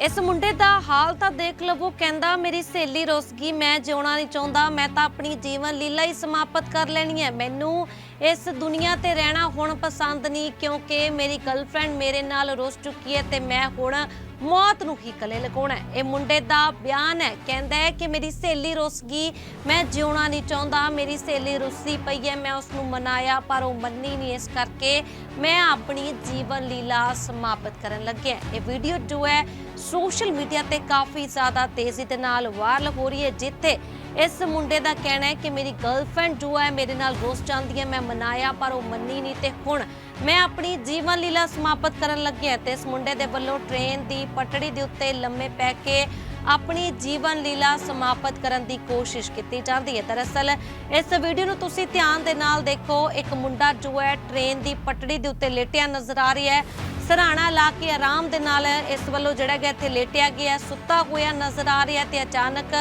ਇਸ ਮੁੰਡੇ ਦਾ ਹਾਲ ਤਾਂ ਦੇਖ ਲਵੋ ਕਹਿੰਦਾ, ਮੇਰੀ ਸਹੇਲੀ ਰੁੱਸ ਗਈ, ਮੈਂ ਜਿਉਣਾ ਨਹੀਂ ਚਾਹੁੰਦਾ, ਮੈਂ ਤਾਂ ਆਪਣੀ ਜੀਵਨ ਲੀਲਾ ਹੀ ਸਮਾਪਤ ਕਰ ਲੈਣੀ ਹੈ। ਮੈਨੂੰ ਇਸ ਦੁਨੀਆ ਤੇ ਰਹਿਣਾ ਹੁਣ ਪਸੰਦ ਨਹੀਂ, ਕਿਉਂਕਿ ਮੇਰੀ ਗਰਲਫ੍ਰੈਂਡ ਮੇਰੇ ਨਾਲ ਰੁੱਸ ਚੁੱਕੀ ਹੈ ਤੇ ਮੈਂ ਹੁਣ ਮੌਤ ਨੂੰ ਹੀ ਗਲੇ ਲਗਾਉਣਾ ਹੈ। ਇਹ ਮੁੰਡੇ ਦਾ ਬਿਆਨ ਹੈ। ਕਹਿੰਦਾ ਹੈ ਕਿ ਮੇਰੀ ਸਹੇਲੀ ਰੁੱਸ ਗਈ। ਮੈਂ ਜਿਉਣਾ ਨਹੀਂ ਚਾਹੁੰਦਾ। ਮੇਰੀ ਸਹੇਲੀ ਰੁੱਸੀ ਪਈ ਹੈ। ਮੈਂ ਉਸ ਨੂੰ ਮਨਾਇਆ, ਪਰ ਉਹ ਮੰਨੀ ਨਹੀਂ। ਇਸ ਕਰਕੇ ਮੈਂ ਆਪਣੀ ਜੀਵਨ ਲੀਲਾ ਸਮਾਪਤ ਕਰਨ ਲੱਗਿਆ ਇਹ ਵੀਡੀਓ ਜੋ ਹੈ, ਸੋਸ਼ਲ ਮੀਡੀਆ ਤੇ ਕਾਫੀ ਜ਼ਿਆਦਾ ਤੇਜ਼ੀ ਦੇ ਨਾਲ ਵਾਇਰਲ ਹੋ ਰਹੀ ਹੈ, ਜਿੱਥੇ ਇਸ ਮੁੰਡੇ ਦਾ ਕਹਿਣਾ ਹੈ ਕਿ ਮੇਰੀ ਗਰਲਫ੍ਰੈਂਡ ਜੋ ਹੈ ਮੇਰੇ ਨਾਲ ਰੋਸ ਚਾਹੁੰਦੀ ਹੈ, ਮੈਂ ਮਨਾਇਆ ਪਰ ਉਹ ਮੰਨੀ ਨਹੀਂ ਤੇ ਹੁਣ ਮੈਂ ਆਪਣੀ ਜੀਵਨ ਲੀਲਾ ਸਮਾਪਤ ਕਰਨ ਲੱਗਿਆ ਤੇ ਇਸ ਮੁੰਡੇ ਦੇ ਵੱਲੋਂ ਟ੍ਰੇਨ ਦੀ ਪਟੜੀ ਦੇ ਉੱਤੇ ਲੰਮੇ ਪੈ ਕੇ ਆਪਣੀ ਜੀਵਨ ਲੀਲਾ ਸਮਾਪਤ ਕਰਨ ਦੀ ਕੋਸ਼ਿਸ਼ ਕੀਤੀ ਜਾਂਦੀ ਹੈ। ਦਰਅਸਲ ਇਸ ਵੀਡੀਓ ਨੂੰ ਤੁਸੀਂ ਧਿਆਨ ਦੇ ਨਾਲ ਦੇਖੋ, ਇੱਕ ਮੁੰਡਾ ਜੋ ਹੈ ਟ੍ਰੇਨ ਦੀ ਪਟੜੀ ਦੇ ਉੱਤੇ ਲੇਟਿਆ ਨਜ਼ਰ ਆ ਰਿਹਾ ਹੈ। ਸਰਾਣਾ ਲਾ ਕੇ ਆਰਾਮ ਦੇ ਨਾਲ ਇਸ ਵੱਲੋਂ ਜਿਹੜਾ ਗਿਆ ਇੱਥੇ ਲੇਟਿਆ ਗਿਆ, ਸੁੱਤਾ ਹੋਇਆ ਨਜ਼ਰ ਆ ਰਿਹਾ ਤੇ ਅਚਾਨਕ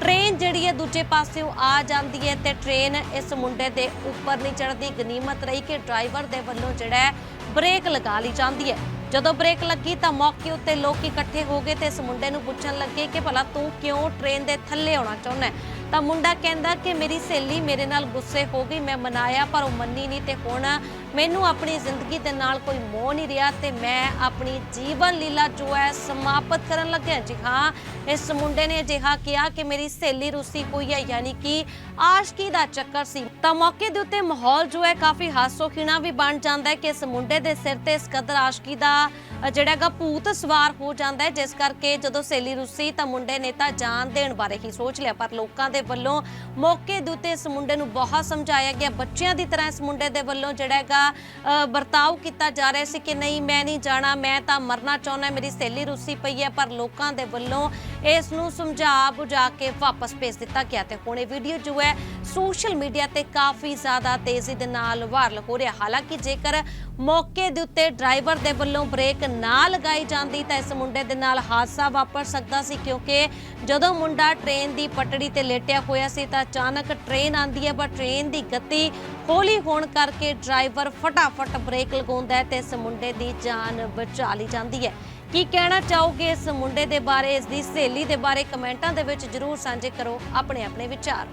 ਟ੍ਰੇਨ ਜਿਹੜੀ ਹੈ ਦੂਜੇ ਪਾਸਿਓਂ ਆ ਜਾਂਦੀ ਹੈ ਤੇ ਟ੍ਰੇਨ ਇਸ ਮੁੰਡੇ ਦੇ ਉੱਪਰ ਨਹੀਂ ਚੜਦੀ ਗਨੀਮਤ ਰਹੀ ਕਿ ਡਰਾਈਵਰ ਦੇ ਵੱਲੋਂ ਜਿਹੜਾ ਹੈ ਬ੍ਰੇਕ ਲਗਾ ਲਈ ਜਾਂਦੀ ਹੈ ਜਦੋਂ ਬ੍ਰੇਕ ਲੱਗੀ ਤਾਂ ਮੌਕੇ ਉੱਤੇ ਲੋਕ ਇਕੱਠੇ ਹੋ ਗਏ ਤੇ ਇਸ ਮੁੰਡੇ ਨੂੰ ਪੁੱਛਣ ਲੱਗੇ ਕਿ ਭਲਾ ਤੂੰ ਕਿਉਂ ਟ੍ਰੇਨ ਦੇ ਥੱਲੇ ਆਉਣਾ ਚਾਹੁੰਦਾ ਹੈ? ਤਾਂ ਮੁੰਡਾ ਕਹਿੰਦਾ ਕਿ ਮੇਰੀ ਸਹੇਲੀ ਮੇਰੇ ਨਾਲ ਗੁੱਸੇ ਹੋ ਗਈ, ਮੈਂ ਮਨਾਇਆ ਪਰ ਉਹ ਮੰਨੀ ਨਹੀਂ ਤੇ ਹੁਣ ਮੈਨੂੰ ਆਪਣੀ ਜ਼ਿੰਦਗੀ ਦੇ ਨਾਲ ਕੋਈ ਮੋਹ ਨਹੀਂ ਰਿਹਾ ਤੇ ਮੈਂ ਆਪਣੀ ਜੀਵਨ ਲੀਲਾ ਜੋ ਹੈ ਸਮਾਪਤ ਕਰਨ ਲੱਗਿਆ। ਜੀ ਹਾਂ, ਇਸ ਮੁੰਡੇ ਨੇ ਅਜਿਹਾ ਕਿਹਾ ਕਿ ਮੇਰੀ ਸਹੇਲੀ ਰੂਸੀ ਹੋਈ ਹੈ, ਯਾਨੀ ਕਿ ਆਸ਼ਕੀ ਦਾ ਚੱਕਰ ਸੀ। ਤਾਂ ਮੌਕੇ ਦੇ ਉੱਤੇ ਮਾਹੌਲ ਜੋ ਹੈ ਕਾਫੀ ਹਾਸੋਖੀਣਾ ਵੀ ਬਣ ਜਾਂਦਾ ਹੈ ਕਿ ਇਸ ਮੁੰਡੇ ਦੇ ਸਿਰ ਤੇ ਇਸ ਕਦਰ ਆਸ਼ਕੀ ਦਾ ਜਿਹੜਾ ਹੈਗਾ ਭੂਤ ਸਵਾਰ ਹੋ ਜਾਂਦਾ ਹੈ ਜਿਸ ਕਰਕੇ ਜਦੋਂ ਸਹੇਲੀ ਰੁੱਸੀ ਤਾਂ ਮੁੰਡੇ ਨੇ ਤਾਂ ਜਾਨ ਦੇਣ ਬਾਰੇ ਹੀ ਸੋਚ ਲਿਆ। ਪਰ ਲੋਕਾਂ ਦੇ ਵੱਲੋਂ ਮੌਕੇ ਦੇ ਉੱਤੇ ਇਸ ਮੁੰਡੇ ਨੂੰ ਬਹੁਤ ਸਮਝਾਇਆ ਗਿਆ। ਬੱਚਿਆਂ ਦੀ ਤਰ੍ਹਾਂ ਇਸ ਮੁੰਡੇ ਦੇ ਵੱਲੋਂ ਜਿਹੜਾ ਹੈਗਾ ਅ, ਵਰਤਾਓ ਕੀਤਾ ਜਾ ਰਿਹਾ ਸੀ ਕਿ ਨਹੀਂ ਮੈਂ ਨਹੀਂ ਜਾਣਾ ਮੈਂ ਤਾਂ ਮਰਨਾ ਚਾਹੁੰਦਾ ਮੇਰੀ ਸਹੇਲੀ ਰੁੱਸੀ ਪਈ ਹੈ। ਪਰ ਲੋਕਾਂ ਦੇ ਵੱਲੋਂ ਇਸ ਨੂੰ ਸਮਝਾ ਬੁਝਾ ਕੇ ਵਾਪਸ ਭੇਜ ਦਿੱਤਾ ਗਿਆ ਤੇ ਹੁਣ ਇਹ ਵੀਡੀਓ ਜੋ ਹੈ ਸੋਸ਼ਲ ਮੀਡੀਆ ਤੇ ਕਾਫੀ ਜ਼ਿਆਦਾ ਤੇਜ਼ੀ ਦੇ ਨਾਲ ਵਾਇਰਲ ਹੋ ਰਿਹਾ। ਹਾਲਾਂਕਿ ਜੇਕਰ ਮੌਕੇ ਦੇ ਉੱਤੇ ਡਰਾਈਵਰ ਦੇ ਵੱਲੋਂ ਬ੍ਰੇਕ ਨਾ ਲਗਾਈ ਜਾਂਦੀ ਤਾਂ ਇਸ ਮੁੰਡੇ ਦੇ ਨਾਲ ਹਾਦਸਾ ਵਾਪਰ ਸਕਦਾ ਸੀ ਕਿਉਂਕਿ ਜਦੋਂ ਮੁੰਡਾ ਟ੍ਰੇਨ ਦੀ ਪਟੜੀ ਤੇ ਲੇਟਿਆ ਹੋਇਆ ਸੀ ਤਾਂ ਅਚਾਨਕ ਟ੍ਰੇਨ ਆਂਦੀ ਹੈ, ਪਰ ਟ੍ਰੇਨ ਦੀ ਗਤੀ ਹੌਲੀ ਹੋਣ ਕਰਕੇ ਡਰਾਈਵਰ ਫਟਾਫਟ ਬ੍ਰੇਕ ਲਗਾਉਂਦਾ ਹੈ ਤੇ ਇਸ ਮੁੰਡੇ ਦੀ ਜਾਨ ਬਚਾ ਲਈ ਜਾਂਦੀ ਹੈ। ਕੀ ਕਹਿਣਾ ਚਾਹੋਗੇ ਇਸ ਮੁੰਡੇ ਦੇ ਬਾਰੇ ਇਸ ਦੀ ਸਹੇਲੀ ਦੇ ਬਾਰੇ ਕਮੈਂਟਾਂ ਦੇ ਵਿੱਚ ਜਰੂਰ ਸਾਂਝੇ ਕਰੋ ਆਪਣੇ ਆਪਣੇ ਵਿਚਾਰ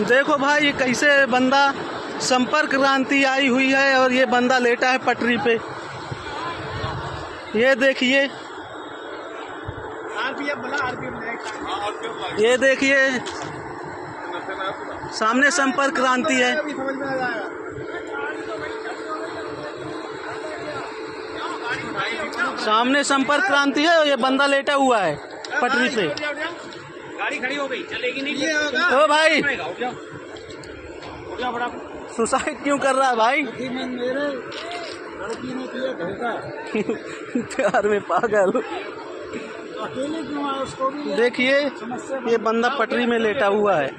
देखो भाई ये कैसे बंदा संपर्क क्रांति आई हुई है और ये बंदा लेटा है पटरी पे ये देखिए ये देखिए सामने संपर्क क्रांति है। सामने संपर्क क्रांति है और ये बंदा लेटा हुआ है पटरी से। गाड़ी खड़ी हो गई चलेगी नहीं। ओ भाई। सुसाइड क्यों कर रहा है भाई? प्यार में पागल। अकेले क्यों आया? उसको भी देखिए ये बंदा पटरी में लेटा हुआ है।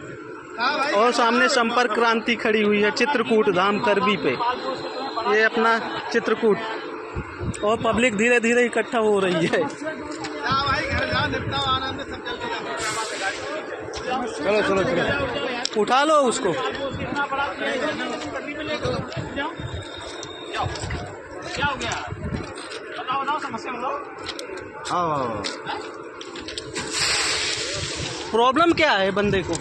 और सामने संपर्क क्रांति खड़ी हुई है चित्रकूट धाम करबी पे। ये अपना चित्रकूट। और पब्लिक धीरे धीरे इकट्ठा हो रही है। चलो चलो चलो। उठा लो उसको। क्या हो गया बताओ बताओ समस्या बताओ प्रॉब्लम क्या है बंदे को?